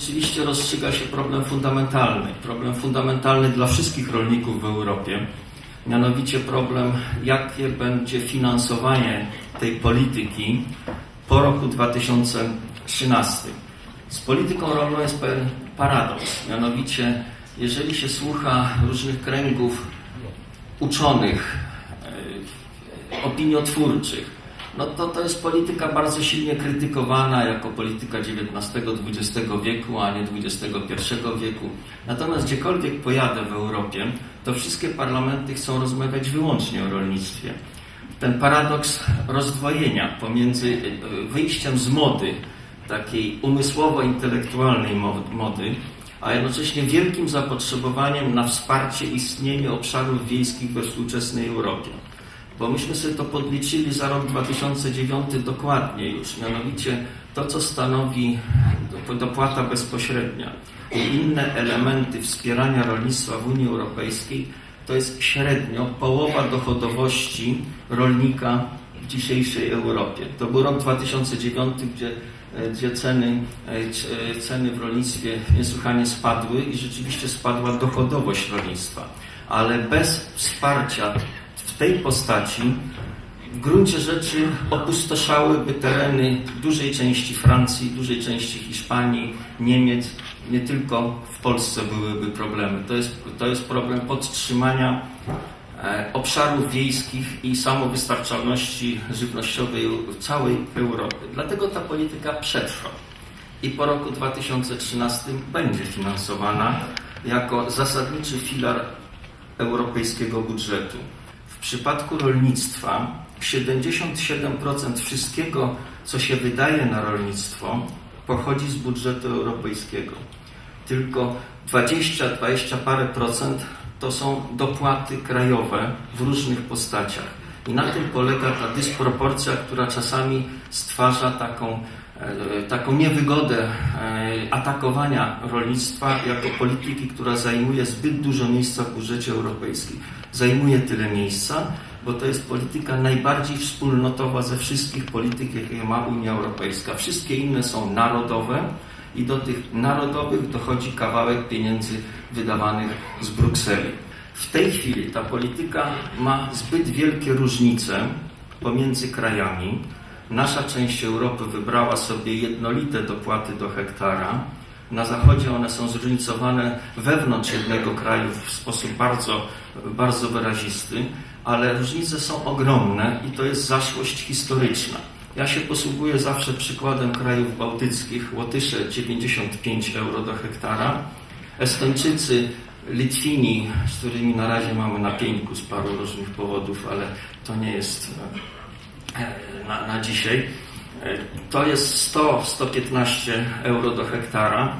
rzeczywiście rozstrzyga się problem fundamentalny. Problem fundamentalny dla wszystkich rolników w Europie. Mianowicie problem, jakie będzie finansowanie tej polityki po roku 2013. Z polityką rolną jest pewien paradoks. Mianowicie, jeżeli się słucha różnych kręgów uczonych, e, opiniotwórczych, no to to jest polityka bardzo silnie krytykowana jako polityka XIX-XX wieku, a nie XXI wieku. Natomiast gdziekolwiek pojadę w Europie, to wszystkie parlamenty chcą rozmawiać wyłącznie o rolnictwie. Ten paradoks rozdwojenia pomiędzy e, wyjściem z mody, takiej umysłowo-intelektualnej mo- mody, a jednocześnie wielkim zapotrzebowaniem na wsparcie istnienia obszarów wiejskich we współczesnej Europie. Bo myśmy sobie to podliczyli za rok 2009 dokładnie już, mianowicie to, co stanowi dop- dopłata bezpośrednia i inne elementy wspierania rolnictwa w Unii Europejskiej, to jest średnio połowa dochodowości rolnika w dzisiejszej Europie. To był rok 2009, gdzie, e, gdzie ceny, e, e, ceny w rolnictwie niesłychanie spadły i rzeczywiście spadła dochodowość rolnictwa. Ale bez wsparcia tej postaci w gruncie rzeczy opustoszałyby tereny dużej części Francji, dużej części Hiszpanii, Niemiec. Nie tylko w Polsce byłyby problemy. To jest, to jest problem podtrzymania e, obszarów wiejskich i samowystarczalności żywnościowej całej Europie. Dlatego ta polityka przetrwa i po roku 2013 będzie finansowana jako zasadniczy filar europejskiego budżetu. W przypadku rolnictwa 77% wszystkiego, co się wydaje na rolnictwo, pochodzi z budżetu europejskiego. Tylko 20-20 parę procent to są dopłaty krajowe w różnych postaciach. I na tym polega ta dysproporcja, która czasami stwarza taką, e, taką niewygodę e, atakowania rolnictwa jako polityki, która zajmuje zbyt dużo miejsca w budżecie europejskim. Zajmuje tyle miejsca, bo to jest polityka najbardziej wspólnotowa ze wszystkich polityk, jakie ma Unia Europejska. Wszystkie inne są narodowe i do tych narodowych dochodzi kawałek pieniędzy wydawanych z Brukseli. W tej chwili ta polityka ma zbyt wielkie różnice pomiędzy krajami. Nasza część Europy wybrała sobie jednolite dopłaty do hektara. Na zachodzie one są zróżnicowane wewnątrz jednego kraju w sposób bardzo, bardzo wyrazisty, ale różnice są ogromne i to jest zaszłość historyczna. Ja się posługuję zawsze przykładem krajów bałtyckich. Łotysze 95 euro do hektara, Estończycy, Litwini, z którymi na razie mamy napięku z paru różnych powodów, ale to nie jest e, na, na dzisiaj. To jest 100-115 euro do hektara.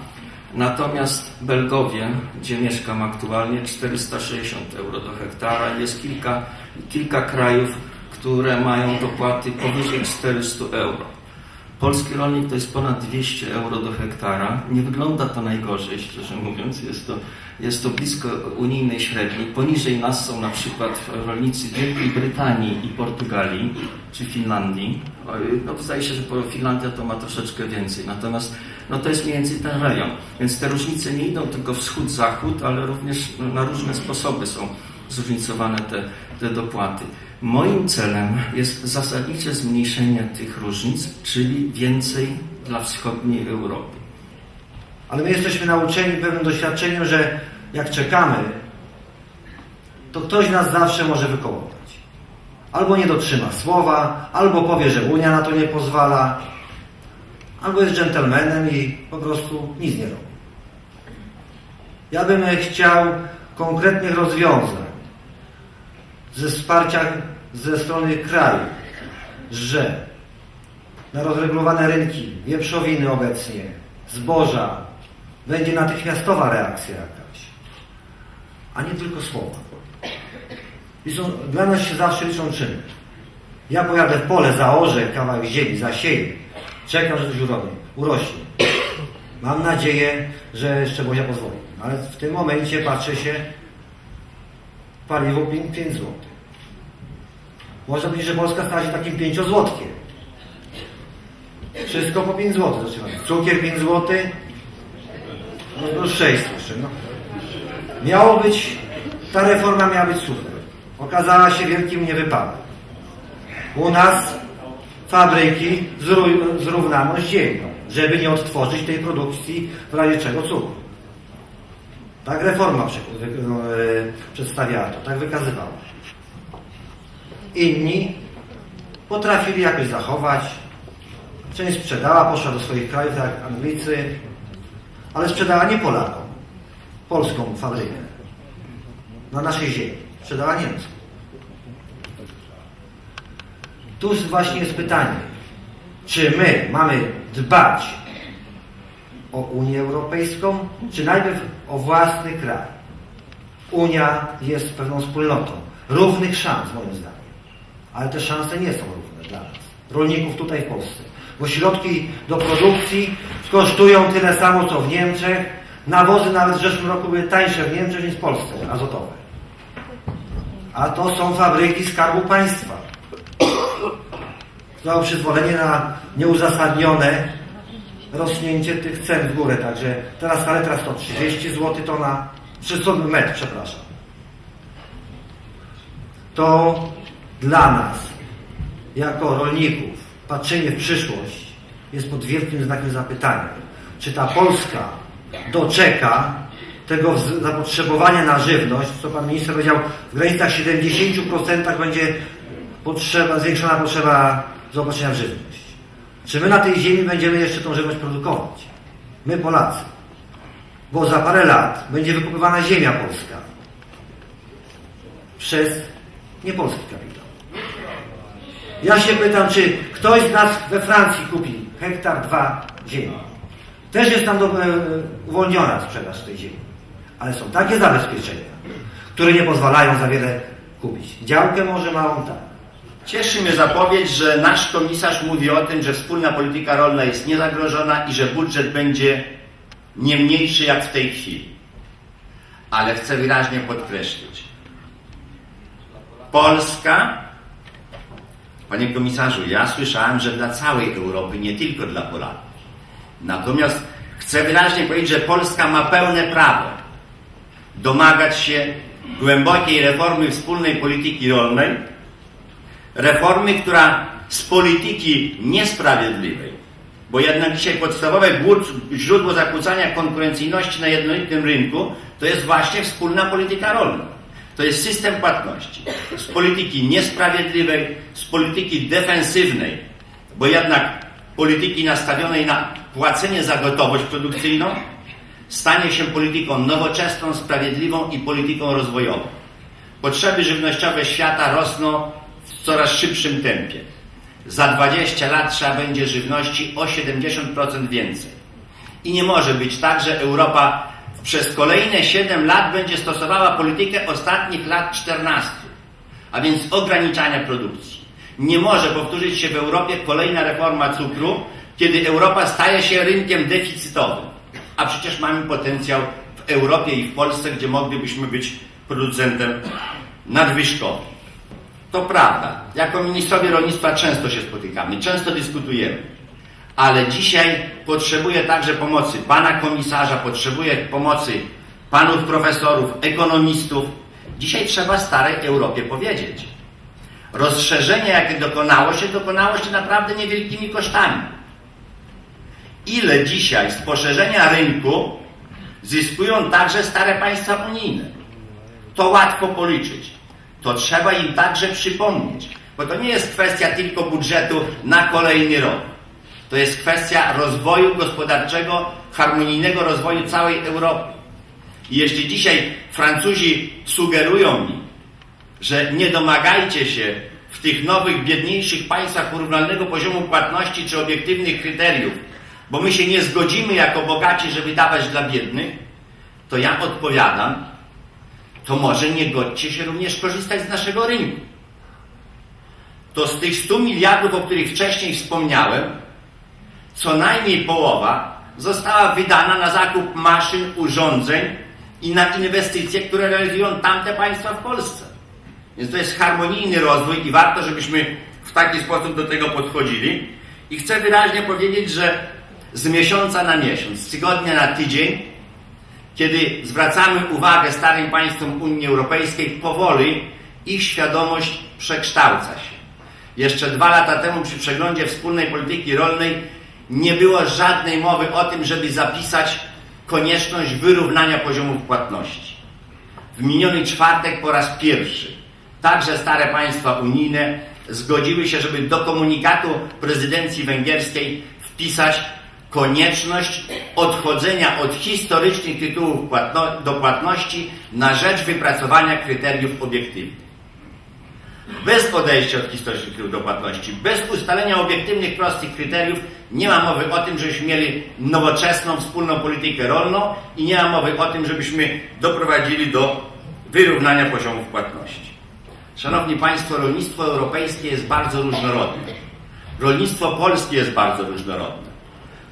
Natomiast Belgowie, gdzie mieszkam aktualnie, 460 euro do hektara. Jest kilka, kilka krajów, które mają dopłaty powyżej 400 euro. Polski rolnik to jest ponad 200 euro do hektara. Nie wygląda to najgorzej, szczerze mówiąc. Jest to, jest to blisko unijnej średniej. Poniżej nas są na przykład rolnicy Wielkiej Brytanii i Portugalii, czy Finlandii. No, zdaje się, że Finlandia to ma troszeczkę więcej. Natomiast no, to jest mniej więcej ten rejon. Więc te różnice nie idą tylko wschód-zachód, ale również no, na różne sposoby są zróżnicowane te, te dopłaty. Moim celem jest zasadnicze zmniejszenie tych różnic, czyli więcej dla wschodniej Europy. Ale my jesteśmy nauczeni pewnym doświadczeniem, że jak czekamy, to ktoś nas zawsze może wykołować. Albo nie dotrzyma słowa, albo powie, że Unia na to nie pozwala, albo jest dżentelmenem i po prostu nic nie robi. Ja bym chciał konkretnych rozwiązań ze wsparcia ze strony kraju, że na rozregulowane rynki wieprzowiny obecnie, zboża, będzie natychmiastowa reakcja jakaś, a nie tylko słowa. I są, dla nas się zawsze liczą czyny. Ja pojadę w pole, zaorze kawałek ziemi, zasieję, czekam, że coś urośnie. urośnie. Mam nadzieję, że jeszcze Bozia pozwoli. Ale w tym momencie patrzę się, paliwo 5, 5 zł. Można powiedzieć, że Polska stała się takim 5 złotkiem. Wszystko po 5 zł. Cukier 5 zł, rozszerstwo jeszcze, no. Miało być, ta reforma miała być super. Okazała się wielkim niewypadem. U nas fabryki zró- zrównano z ziemią, żeby nie odtworzyć tej produkcji w razie czego cukru. Tak reforma no, e, przedstawiała to, tak wykazywała. Inni potrafili jakoś zachować. Część sprzedała, poszła do swoich krajów, tak jak Anglicy, ale sprzedała nie Polakom, polską fabrykę na naszej ziemi. Sprzedała Niemcom. Tu właśnie jest pytanie, czy my mamy dbać o Unię Europejską, czy najpierw o własny kraj? Unia jest pewną wspólnotą równych szans, moim zdaniem. Ale te szanse nie są równe dla nas, rolników tutaj w Polsce. Bo środki do produkcji kosztują tyle samo, co w Niemczech. Nawozy nawet w zeszłym roku były tańsze w Niemczech niż w Polsce, azotowe. A to są fabryki Skarbu Państwa. Dało przyzwolenie na nieuzasadnione rosnięcie tych cen w górę. Także teraz saletra 130 zł tona, 300 metr, przepraszam. To dla nas, jako rolników, patrzenie w przyszłość jest pod wielkim znakiem zapytania. Czy ta Polska doczeka tego zapotrzebowania na żywność, co Pan Minister powiedział, w granicach 70% będzie potrzeba, zwiększona potrzeba zaopatrzenia w żywność. Czy my na tej ziemi będziemy jeszcze tą żywność produkować? My Polacy. Bo za parę lat będzie wykupywana ziemia polska przez niepolski kapitał. Ja się pytam, czy ktoś z nas we Francji kupi hektar, dwa ziemi. Też jest tam do, e, uwolniona sprzedaż tej ziemi. Ale są takie zabezpieczenia, które nie pozwalają za wiele kupić. Działkę może małą tak. Cieszy mnie zapowiedź, że nasz komisarz mówi o tym, że wspólna polityka rolna jest niezagrożona i że budżet będzie nie mniejszy jak w tej chwili. Ale chcę wyraźnie podkreślić. Polska, panie komisarzu, ja słyszałem, że dla całej Europy, nie tylko dla Polaków. Natomiast chcę wyraźnie powiedzieć, że Polska ma pełne prawo domagać się głębokiej reformy wspólnej polityki rolnej, reformy, która z polityki niesprawiedliwej, bo jednak dzisiaj podstawowe źródło zakłócania konkurencyjności na jednolitym rynku to jest właśnie wspólna polityka rolna. To jest system płatności. Z polityki niesprawiedliwej, z polityki defensywnej, bo jednak polityki nastawionej na płacenie za gotowość produkcyjną stanie się polityką nowoczesną, sprawiedliwą i polityką rozwojową. Potrzeby żywnościowe świata rosną w coraz szybszym tempie. Za 20 lat trzeba będzie żywności o 70% więcej. I nie może być tak, że Europa przez kolejne 7 lat będzie stosowała politykę ostatnich lat 14, a więc ograniczania produkcji. Nie może powtórzyć się w Europie kolejna reforma cukru, kiedy Europa staje się rynkiem deficytowym. A przecież mamy potencjał w Europie i w Polsce, gdzie moglibyśmy być producentem nadwyżkowym. To prawda. Jako ministrowie rolnictwa często się spotykamy, często dyskutujemy. Ale dzisiaj potrzebuję także pomocy pana komisarza, potrzebuję pomocy panów profesorów, ekonomistów. Dzisiaj trzeba starej Europie powiedzieć. Rozszerzenie, jakie dokonało się, dokonało się naprawdę niewielkimi kosztami. Ile dzisiaj z poszerzenia rynku zyskują także stare państwa unijne? To łatwo policzyć. To trzeba im także przypomnieć, bo to nie jest kwestia tylko budżetu na kolejny rok. To jest kwestia rozwoju gospodarczego, harmonijnego rozwoju całej Europy. I jeśli dzisiaj Francuzi sugerują mi, że nie domagajcie się w tych nowych, biedniejszych państwach porównalnego poziomu płatności czy obiektywnych kryteriów, bo my się nie zgodzimy jako bogaci, żeby dawać dla biednych, to ja odpowiadam, to może nie godźcie się również korzystać z naszego rynku. To z tych 100 miliardów, o których wcześniej wspomniałem, co najmniej połowa została wydana na zakup maszyn, urządzeń i na inwestycje, które realizują tamte państwa w Polsce. Więc to jest harmonijny rozwój i warto, żebyśmy w taki sposób do tego podchodzili. I chcę wyraźnie powiedzieć, że z miesiąca na miesiąc, z tygodnia na tydzień kiedy zwracamy uwagę starym państwom Unii Europejskiej, powoli ich świadomość przekształca się. Jeszcze dwa lata temu przy przeglądzie wspólnej polityki rolnej nie było żadnej mowy o tym, żeby zapisać konieczność wyrównania poziomów płatności. W miniony czwartek po raz pierwszy także stare państwa unijne zgodziły się, żeby do komunikatu prezydencji węgierskiej wpisać konieczność odchodzenia od historycznych tytułów płatno- do płatności na rzecz wypracowania kryteriów obiektywnych. Bez odejścia od historycznych tytułów do płatności, bez ustalenia obiektywnych, prostych kryteriów, nie ma mowy o tym, żebyśmy mieli nowoczesną wspólną politykę rolną i nie ma mowy o tym, żebyśmy doprowadzili do wyrównania poziomów płatności. Szanowni Państwo, rolnictwo europejskie jest bardzo różnorodne. Rolnictwo polskie jest bardzo różnorodne.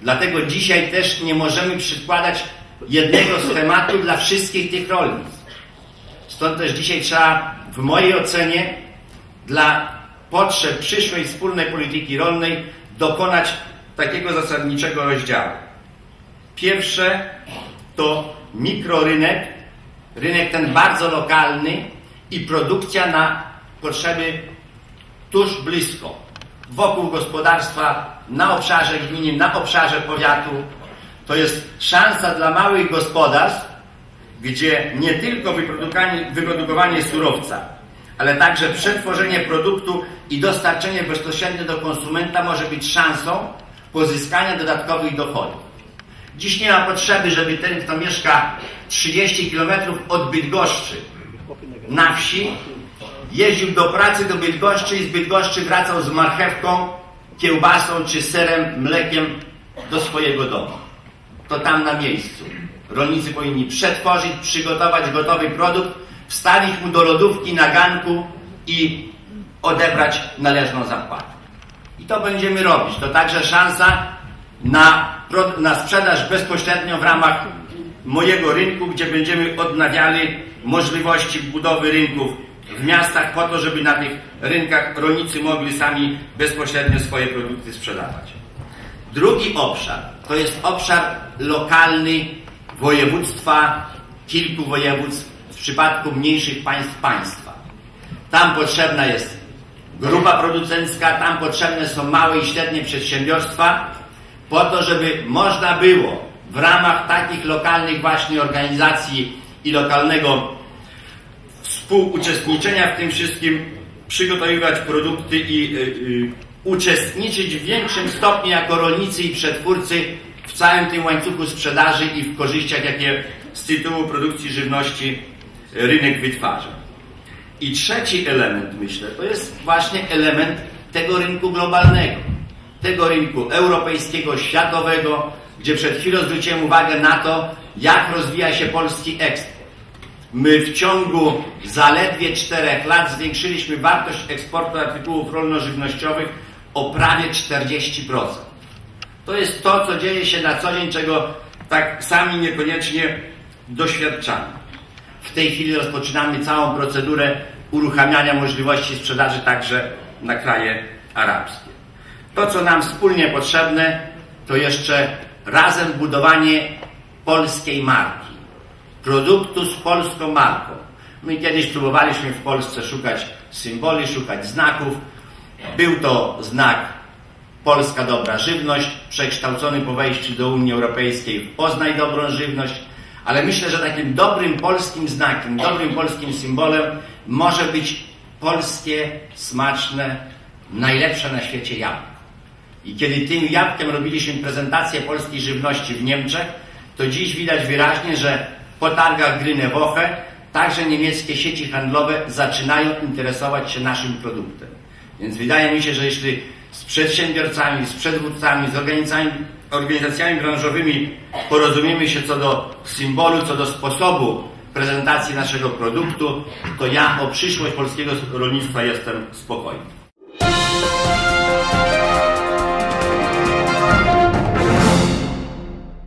Dlatego dzisiaj też nie możemy przykładać jednego schematu dla wszystkich tych rolnictw. Stąd też dzisiaj trzeba, w mojej ocenie, dla potrzeb przyszłej wspólnej polityki rolnej dokonać takiego zasadniczego rozdziału. Pierwsze to mikrorynek, rynek ten bardzo lokalny i produkcja na potrzeby tuż blisko, wokół gospodarstwa, na obszarze gminy, na obszarze powiatu. To jest szansa dla małych gospodarstw, gdzie nie tylko wyprodukowanie, surowca, ale także przetworzenie produktu i dostarczenie bezpośrednio do konsumenta może być szansą pozyskania dodatkowych dochodów. Dziś nie ma potrzeby, żeby ten, kto mieszka 30 km od Bydgoszczy na wsi, jeździł do pracy do Bydgoszczy i z Bydgoszczy wracał z marchewką, kiełbasą czy serem, mlekiem do swojego domu. To tam na miejscu. Rolnicy powinni przetworzyć, przygotować gotowy produkt, wstawić mu do lodówki na ganku i odebrać należną zapłatę. I to będziemy robić. To także szansa na, na sprzedaż bezpośrednio w ramach mojego rynku, gdzie będziemy odnawiali możliwości budowy rynków w miastach po to, żeby na tych rynkach rolnicy mogli sami bezpośrednio swoje produkty sprzedawać. Drugi obszar to jest obszar lokalny województwa, kilku województw, w przypadku mniejszych państw państwa. Tam potrzebna jest grupa producencka, tam potrzebne są małe i średnie przedsiębiorstwa, po to, żeby można było w ramach takich lokalnych właśnie organizacji i lokalnego współuczestniczenia w tym wszystkim przygotowywać produkty i y, y, uczestniczyć w większym stopniu jako rolnicy i przetwórcy w całym tym łańcuchu sprzedaży i w korzyściach, jakie z tytułu produkcji żywności rynek wytwarza. I trzeci element, myślę, to jest właśnie element tego rynku globalnego, tego rynku europejskiego, światowego, gdzie przed chwilą zwróciłem uwagę na to, jak rozwija się polski eksport. My w ciągu zaledwie czterech lat zwiększyliśmy wartość eksportu artykułów rolno-żywnościowych o prawie 40%. To jest to, co dzieje się na co dzień, czego tak sami niekoniecznie doświadczamy. Tej chwili rozpoczynamy całą procedurę uruchamiania możliwości sprzedaży także na kraje arabskie. To, co nam wspólnie potrzebne, to jeszcze razem budowanie polskiej marki produktu z polską marką. My kiedyś próbowaliśmy w Polsce szukać symboli, szukać znaków. Był to znak Polska Dobra Żywność, przekształcony po wejściu do Unii Europejskiej w Poznaj Dobrą Żywność, ale myślę, że takim dobrym polskim znakiem, dobrym polskim symbolem może być polskie, smaczne, najlepsze na świecie jabłko. I kiedy tym jabłkiem robiliśmy prezentację polskiej żywności w Niemczech, to dziś widać wyraźnie, że po targach Grüne Woche także niemieckie sieci handlowe zaczynają interesować się naszym produktem. Więc wydaje mi się, że jeśli z przedsiębiorcami, z przedwódcami, z organizacjami, organizacjami branżowymi porozumiemy się co do symbolu, co do sposobu prezentacji naszego produktu, to ja o przyszłość polskiego rolnictwa jestem spokojny.